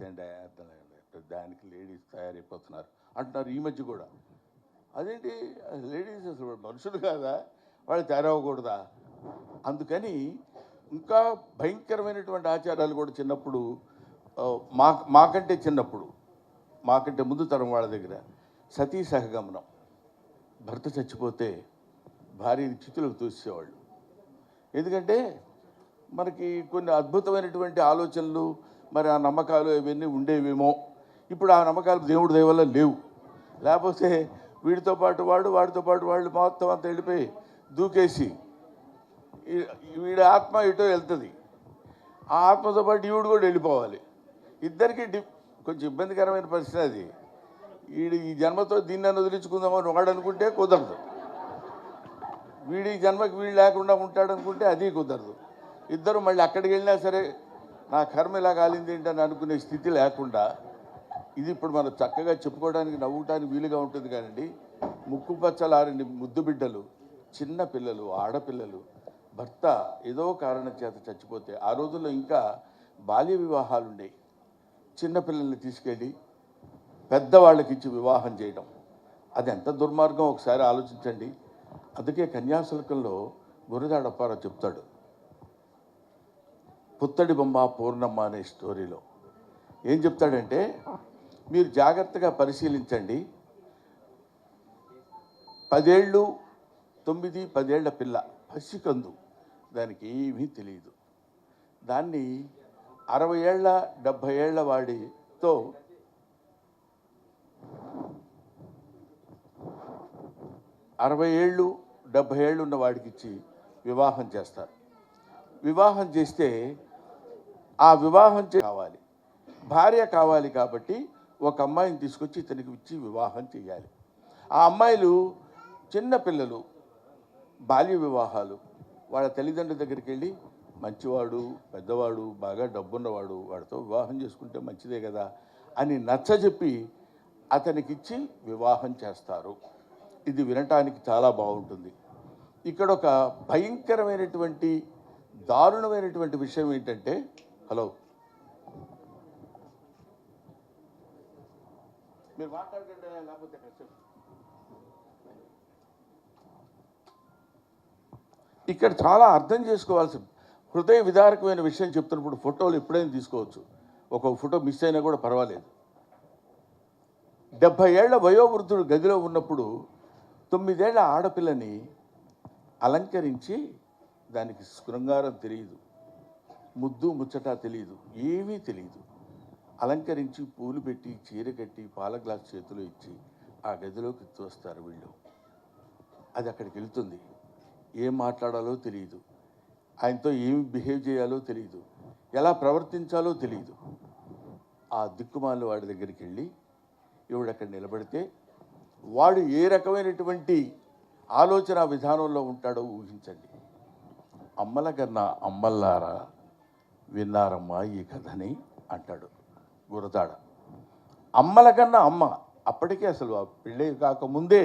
Ladies అర్థం లేదు దానికి లేడీస్ తయారైపోతున్నారు. అంటున్నారు ఈ మధ్య కూడా. అదేంటి? లేడీస్ అసలు మనుషులు కాదా? వాళ్ళు తయారవ్వకూడదా? అందుకని ఇంకా భయంకరమైనటువంటి ఆచారాలు కూడా చిన్నప్పుడు మా మాకంటే చిన్నప్పుడు మాకంటే ముందు తరం వాళ్ళ దగ్గర సతీ సహగమనం. భర్త చచ్చిపోతే భార్యని చితులకు తూసేవాళ్ళు. ఎందుకంటే మనకి కొన్ని అద్భుతమైనటువంటి ఆలోచనలు మరి ఆ నమ్మకాలు ఇవన్నీ ఉండేవేమో. ఇప్పుడు ఆ నమ్మకాలు దేవుడి దయవల్ల లేవు. లేకపోతే వీడితో పాటు వాడు వాడితో పాటు వాళ్ళు మొత్తం అంతా వెళ్ళిపోయి దూకేసి వీడి ఆత్మ ఇటో వెళ్తుంది. ఆ ఆత్మతో పాటు ఈవిడు కూడా వెళ్ళిపోవాలి. ఇద్దరికి కొంచెం ఇబ్బందికరమైన పరిస్థితి అది. వీడి ఈ జన్మతో దీన్ని వదిలించుకుందామని వాడు అనుకుంటే కుదరదు. వీడి జన్మకి వీడు లేకుండా ఉంటాడు అనుకుంటే అది కుదరదు. ఇద్దరు మళ్ళీ అక్కడికి వెళ్ళినా సరే నా కర్మ ఇలా కాలింది ఏంటని అనుకునే స్థితి లేకుండా ఇది ఇప్పుడు మనం చక్కగా చెప్పుకోవడానికి నవ్వుటానికి వీలుగా ఉంటుంది కానండి. ముక్కు పచ్చలారని ముద్దు బిడ్డలు చిన్న పిల్లలు ఆడపిల్లలు భర్త ఏదో కారణం చేత చచ్చిపోతే ఆ రోజుల్లో ఇంకా బాల్య వివాహాలు ఉండేవి. చిన్నపిల్లల్ని తీసుకెళ్ళి పెద్దవాళ్ళకి ఇచ్చి వివాహం చేయడం అది ఎంత దుర్మార్గం? ఒకసారి ఆలోచించండి. అందుకే కన్యాశుల్కంలో గురజాడప్పారావు చెప్తాడు. పుత్తడి బొమ్మ పూర్ణమ్మ అనే స్టోరీలో ఏం చెప్తాడంటే మీరు జాగ్రత్తగా పరిశీలించండి. పదేళ్ళు తొమ్మిది పదేళ్ళ పిల్ల పసికందు. దానికి ఏమీ తెలియదు దాన్ని అరవై ఏళ్ళ డెబ్భై ఏళ్ళ వాడితో అరవై ఏళ్ళు డెబ్భై ఏళ్ళు ఉన్న వాడికి ఇచ్చి వివాహం చేస్తారు. వివాహం చేస్తే ఆ వివాహం చే కావాలి. భార్య కావాలి కాబట్టి ఒక అమ్మాయిని తీసుకొచ్చి ఇతనికి ఇచ్చి వివాహం చేయాలి. ఆ అమ్మాయిలు చిన్న పిల్లలు బాల్య వివాహాలు. వాళ్ళ తల్లిదండ్రుల దగ్గరికి వెళ్ళి మంచివాడు పెద్దవాడు బాగా డబ్బున్నవాడు వాడితో వివాహం చేసుకుంటే మంచిదే కదా అని నచ్చజెప్పి అతనికిచ్చి వివాహం చేస్తారు. ఇది వినటానికి చాలా బాగుంటుంది. ఇక్కడ ఒక భయంకరమైనటువంటి దారుణమైనటువంటి విషయం ఏంటంటే హలో. మీరు మాట్లాడకండి లేకపోతే ఇక్కడ ఇక్కడ చాలా అర్థం చేసుకోవాల్సి హృదయ విదారకమైన విషయం చెప్తున్నప్పుడు ఫోటోలు ఎప్పుడైనా తీసుకోవచ్చు. ఒక ఫోటో మిస్ అయినా కూడా పర్వాలేదు. డెబ్భై ఏళ్ళ వయోవృద్ధుడు గదిలో ఉన్నప్పుడు తొమ్మిదేళ్ళ ఆడపిల్లని అలంకరించి దానికి శృంగారం తెలియదు ముద్దు ముచ్చట తెలియదు ఏమీ తెలియదు అలంకరించి పూలు పెట్టి చీర కట్టి పాల గ్లాస్ చేతిలో ఇచ్చి ఆ గదిలోకి తోస్తారు వీళ్ళు. అది అక్కడికి వెళ్తుంది. ఏం మాట్లాడాలో తెలియదు ఆయనతో ఏమి బిహేవ్ చేయాలో తెలియదు ఎలా ప్రవర్తించాలో తెలియదు ఆ దిక్కుమాల వాడి దగ్గరికి వెళ్ళి ఇవిడు అక్కడ నిలబడితే వాడు ఏ రకమైనటువంటి ఆలోచన విధానంలో ఉంటాడో ఊహించండి. అమ్మల కన్నా అమ్మల్లారా విన్నారమ్మా ఈ కథని అంటాడు గురతాడ అమ్మల కన్నా అమ్మ అప్పటికే అసలు ఆ పెళ్ళి కాకముందే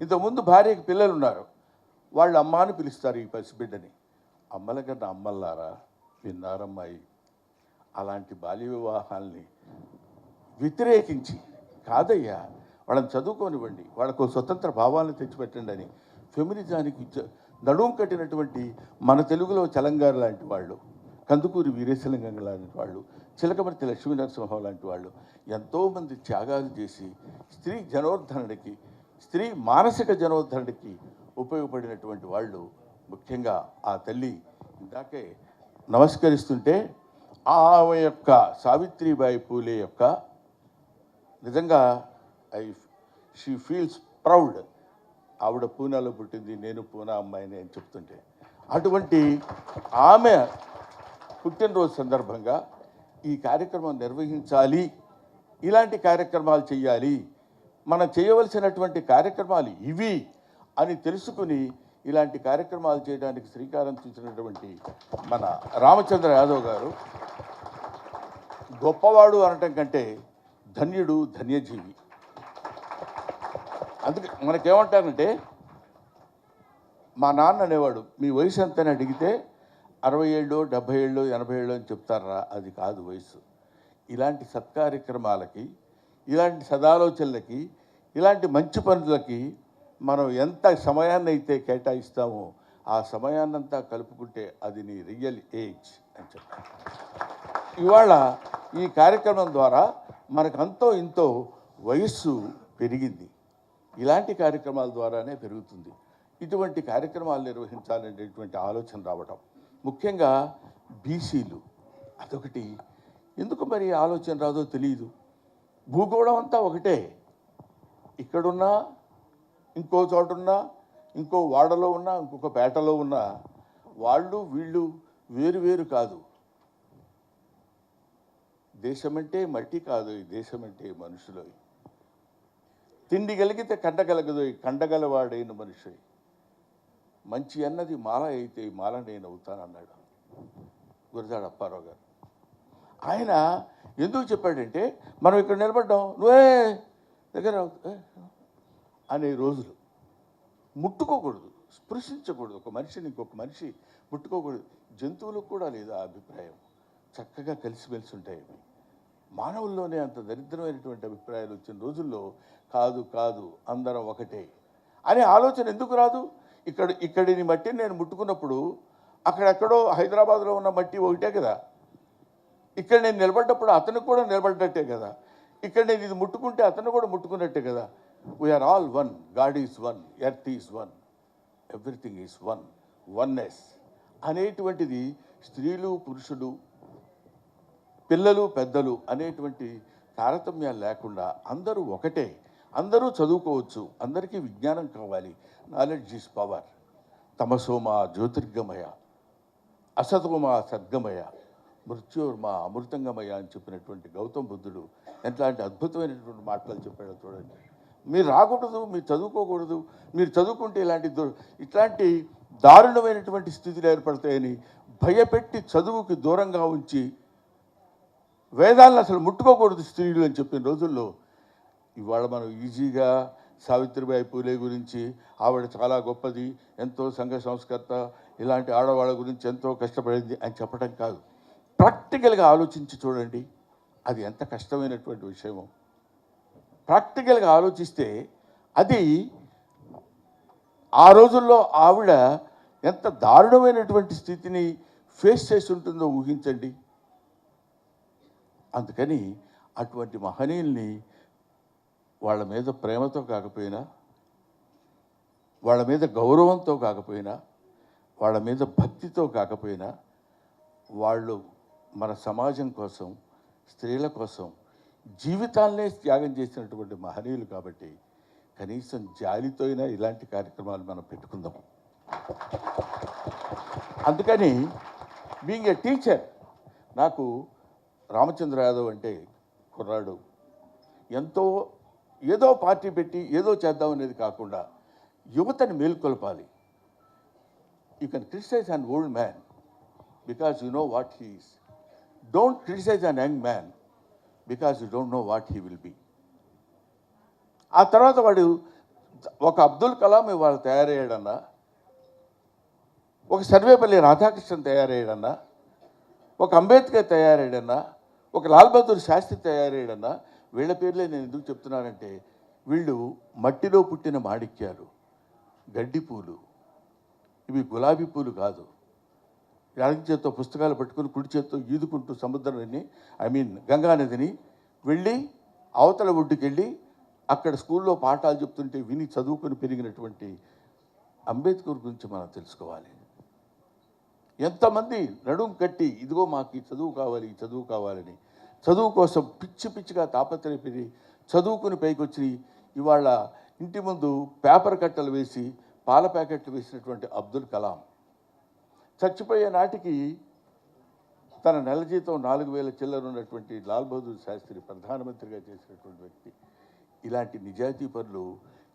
ఇంతకుముందు భార్యకి పిల్లలు ఉన్నారు వాళ్ళు అమ్మ అని పిలుస్తారు ఈ పసిబిడ్డని. అమ్మల కన్నా అమ్మల్లారా విన్నారమ్మాయి అలాంటి బాల్య వివాహాల్ని వ్యతిరేకించి. కాదయ్యా వాళ్ళని చదువుకోనివ్వండి వాళ్ళకు స్వతంత్ర భావాలను తెచ్చిపెట్టండి అని. ఫెమినిజానికి నడుం కట్టినటువంటి మన తెలుగులో చలంగారు లాంటి వాళ్ళు కందుకూరి వీరేశలింగం లాంటి వాళ్ళు చిలకమర్తి లక్ష్మీనరసింహ లాంటి వాళ్ళు ఎంతోమంది త్యాగాలు చేసి స్త్రీ జనోద్ధరణకి స్త్రీ మానసిక జనోద్ధరణకి ఉపయోగపడినటువంటి వాళ్ళు ముఖ్యంగా ఆ తల్లి. ఇందాకే నమస్కరిస్తుంటే ఆమె యొక్క సావిత్రిబాయి పూలే యొక్క నిజంగా ఐ షీ ఫీల్స్ ప్రౌడ్. ఆవిడ పూనాలో పుట్టింది నేను పూనా అమ్మాయిని అని చెప్తుంటే అటువంటి ఆమె పుట్టినరోజు సందర్భంగా ఈ కార్యక్రమం నిర్వహించాలి. ఇలాంటి కార్యక్రమాలు చేయాలి మనం చేయవలసినటువంటి కార్యక్రమాలు ఇవి అని తెలుసుకుని ఇలాంటి కార్యక్రమాలు చేయడానికి శ్రీకారం చూసినటువంటి మన రామచంద్ర యాదవ్ గారు గొప్పవాడు అనటం కంటే ధన్యుడు ధన్యజీవి. అందుకే మనకేమంటారంటే మా నాన్న అనేవాడు మీ వయసు ఎంతని అడిగితే అరవై ఏళ్ళు డెబ్భై ఏళ్ళు ఎనభై ఏళ్ళు అని చెప్తారా? అది కాదు వయసు ఇలాంటి సత్కార్యక్రమాలకి ఇలాంటి సదాలోచనలకి ఇలాంటి మంచి పనులకి మనం ఎంత సమయాన్ని అయితే కేటాయిస్తామో ఆ సమయాన్నంతా కలుపుకుంటే అది నీ రియల్ ఏజ్ అని చెప్తాను ఇవాళ ఈ కార్యక్రమం ద్వారా మనకు అంతో ఇంతో వయస్సు పెరిగింది. ఇలాంటి కార్యక్రమాల ద్వారానే పెరుగుతుంది. ఇటువంటి కార్యక్రమాలు నిర్వహించాలనేటువంటి ఆలోచన రావటం. ముఖ్యంగా బీసీలు. అదొకటి. ఎందుకు మరి ఆలోచన రాదో తెలియదు భూగోళం అంతా ఒకటే. ఇక్కడున్నా ఇంకో చోటున్నా ఇంకో వాడలో ఉన్నా ఇంకొక పేటలో ఉన్నా వాళ్ళు వీళ్ళు వేరు వేరు కాదు. దేశమంటే మట్టి కాదు ఈ దేశమంటే మనుషులు. తిండి కలిగితే కండగలగదు కండగలవాడైన మనిషి. మంచి అన్నది మాల అయితే మాల నేను అవుతానన్నాడు గురజాడ అప్పారావు గారు. ఆయన ఎందుకు చెప్పాడంటే మనం ఇక్కడ నిలబడ్డాం. నువ్వే దగ్గర అనే రోజులు. ముట్టుకోకూడదు. స్పృశించకూడదు. ఒక మనిషిని ఇంకొక మనిషి ముట్టుకోకూడదు. జంతువులకు కూడా లేదు ఆ అభిప్రాయం. చక్కగా కలిసిమెలిసి ఉంటాయి మానవుల్లోనే అంత దరిద్రమైనటువంటి అభిప్రాయాలు వచ్చిన రోజుల్లో కాదు కాదు అందరం ఒకటే. అనే ఆలోచన ఎందుకు రాదు? ఇక్కడ ఇక్కడిని మట్టిని నేను ముట్టుకున్నప్పుడు అక్కడెక్కడో హైదరాబాద్లో ఉన్న మట్టి ఒకటే కదా. ఇక్కడ నేను నిలబడ్డప్పుడు అతను కూడా నిలబడ్డట్టే కదా. ఇక్కడ నేను ఇది ముట్టుకుంటే అతను కూడా ముట్టుకున్నట్టే కదా. We are all one God is one earth is one everything is one oneness అనేటువంటిది స్త్రీలు పురుషులు పిల్లలు పెద్దలు అనేటువంటి తారతమ్యాలు లేకుండా అందరూ ఒకటే. చదువుకోవచ్చు. అందరికీ విజ్ఞానం కావాలి. నాలెడ్జ్ ఈజ్ పవర్ తమసోమ జ్యోతిర్గమయ. అసతోమా సద్గమయ. మృత్యోర్మ అమృతంగమయ అని చెప్పినటువంటి గౌతమ్ బుద్ధుడు ఎట్లాంటి అద్భుతమైనటువంటి మాటలు చెప్పాడో చూడండి. మీరు రాకూడదు మీరు చదువుకోకూడదు మీరు చదువుకుంటే ఇలాంటి దూ ఇట్లాంటి దారుణమైనటువంటి స్థితిలు ఏర్పడతాయని భయపెట్టి చదువుకి దూరంగా ఉంచి వేదాలను అసలు ముట్టుకోకూడదు స్త్రీలు అని చెప్పిన రోజుల్లో ఇవాళ మనం ఈజీగా సావిత్రిబాయి పూలే గురించి ఆవిడ చాలా గొప్పది ఎంతో సంఘ సంస్కర్త ఇలాంటి ఆడవాళ్ళ గురించి ఎంతో కష్టపడింది అని చెప్పడం కాదు. ప్రాక్టికల్గా ఆలోచించి చూడండి అది ఎంత కష్టమైనటువంటి విషయమో. ప్రాక్టికల్గా ఆలోచిస్తే అది ఆ రోజుల్లో ఆవిడ ఎంత దారుణమైనటువంటి స్థితిని ఫేస్ చేసి ఉంటుందో ఊహించండి. అందుకని అటువంటి మహనీయుల్ని వాళ్ళ మీద ప్రేమతో కాకపోయినా వాళ్ళ మీద గౌరవంతో కాకపోయినా వాళ్ళ మీద భక్తితో కాకపోయినా వాళ్ళు మన సమాజం కోసం స్త్రీల కోసం జీవితాలనే త్యాగం చేసినటువంటి మహనీయులు కాబట్టి కనీసం జాలితో అయినా ఇలాంటి కార్యక్రమాలు మనం పెట్టుకుందాం. అందుకని బీయింగ్ ఏ టీచర్ నాకు రామచంద్ర యాదవ్ అంటే కుర్రాడు. ఎంతో ఏదో పార్టీ పెట్టి ఏదో చేద్దాం అనేది కాకుండా యువతని మేల్కొల్పాలి. You can criticise an old man because you know what he's don't criticise an young man because you don't know what he will be ఆ తర్వాత వాడు ఒక అబ్దుల్ కలాం ఇవాళ తయారయ్యాడన్నా ఒక సర్వేపల్లి రాధాకృష్ణన్ తయారయ్యాడన్నా ఒక అంబేద్కర్ తయారయ్యాడన్నా ఒక లాల్ బహదూర్ శాస్త్రి తయారయ్యాడన్నా వీళ్ళ పేర్లే నేను ఎందుకు చెప్తున్నానంటే వీళ్ళు మట్టిలో పుట్టిన మాణిక్యాలు గడ్డి పూలు. ఇవి గులాబీ పూలు కాదు. ఎడమ చేత్తో పుస్తకాలు పట్టుకుని కుడి చేత్తో ఈదుకుంటూ సముద్రాన్ని ఐ మీన్ గంగా నదిని వెళ్ళి అవతల ఒడ్డుకి వెళ్ళి అక్కడ స్కూల్లో పాఠాలు చెప్తుంటే విని చదువుకొని పెరిగినటువంటి అంబేద్కర్ గురించి మనం తెలుసుకోవాలి. ఎంతమంది నడుం కట్టి ఇదిగో మాకు ఈ చదువు కావాలి ఈ చదువు కావాలని చదువు కోసం పిచ్చి పిచ్చిగా తాపత్రయపడి చదువుకుని పైకొచ్చి ఇవాళ ఇంటి ముందు పేపర్ కట్టలు వేసి పాల ప్యాకెట్లు వేసినటువంటి అబ్దుల్ కలాం. చచ్చిపోయే నాటికి తన నెల జీతం నాలుగు వేల చిల్లర ఉన్నటువంటి లాల్ బహదూర్ శాస్త్రి ప్రధానమంత్రిగా చేసినటువంటి వ్యక్తి. ఇలాంటి నిజాయితీ పనులు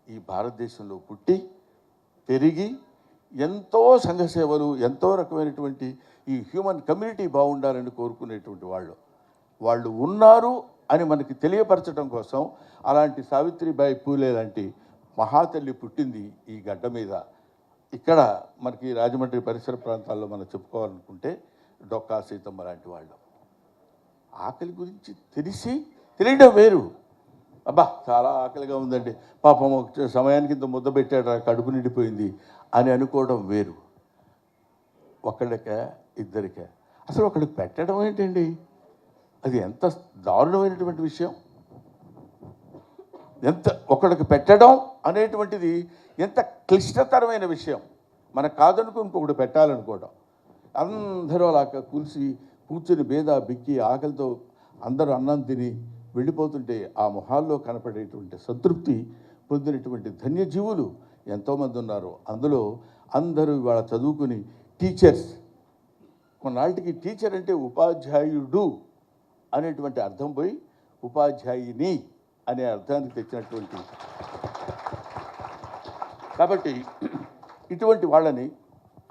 ఈ భారతదేశంలో పుట్టి పెరిగి ఎంతో సంఘసేవలు ఎంతో రకమైనటువంటి ఈ హ్యూమన్ కమ్యూనిటీ బాగుండాలని కోరుకునేటువంటి వాళ్ళు. వాళ్ళు ఉన్నారు అని మనకి తెలియపరచడం కోసం అలాంటి సావిత్రిబాయి పూలే లాంటి మహాతల్లి పుట్టింది ఈ గడ్డ మీద. ఇక్కడ మనకి రాజమండ్రి పరిసర ప్రాంతాల్లో మనం చెప్పుకోవాలనుకుంటే డొక్కా సీతమ్మ లాంటి వాళ్ళు. ఆకలి గురించి తెలిసి తెలియడం వేరు. అబ్బా చాలా ఆకలిగా ఉందండి. పాపం ఒక సమయానికి ఇంత ముద్ద పెట్టాడు కడుపు నిండిపోయింది అని అనుకోవడం వేరు. ఒకళ్ళక ఇద్దరిక. అసలు ఒకళ్ళకి పెట్టడం ఏంటండి? అది ఎంత దారుణమైనటువంటి విషయం. ఎంత ఒకడికి పెట్టడం అనేటువంటిది ఎంత క్లిష్టతరమైన విషయం. మనకు కాదనుకో ఇంకొకటి పెట్టాలనుకోవడం. అందరూ అలా కూల్చి కూర్చుని బేద బిక్కి ఆకలితో అందరూ అన్నం తిని వెళ్ళిపోతుంటే ఆ మొహాల్లో కనపడేటువంటి సంతృప్తి పొందినటువంటి ధన్యజీవులు ఎంతోమంది ఉన్నారు. అందులో అందరూ ఇవాళ చదువుకుని టీచర్స్. కొన్నాళ్ళకి టీచర్ అంటే ఉపాధ్యాయుడు. అనేటువంటి అర్థం పోయి ఉపాధ్యాయుని అనే అర్థానికి తెచ్చినటువంటి. కాబట్టి ఇటువంటి వాళ్ళని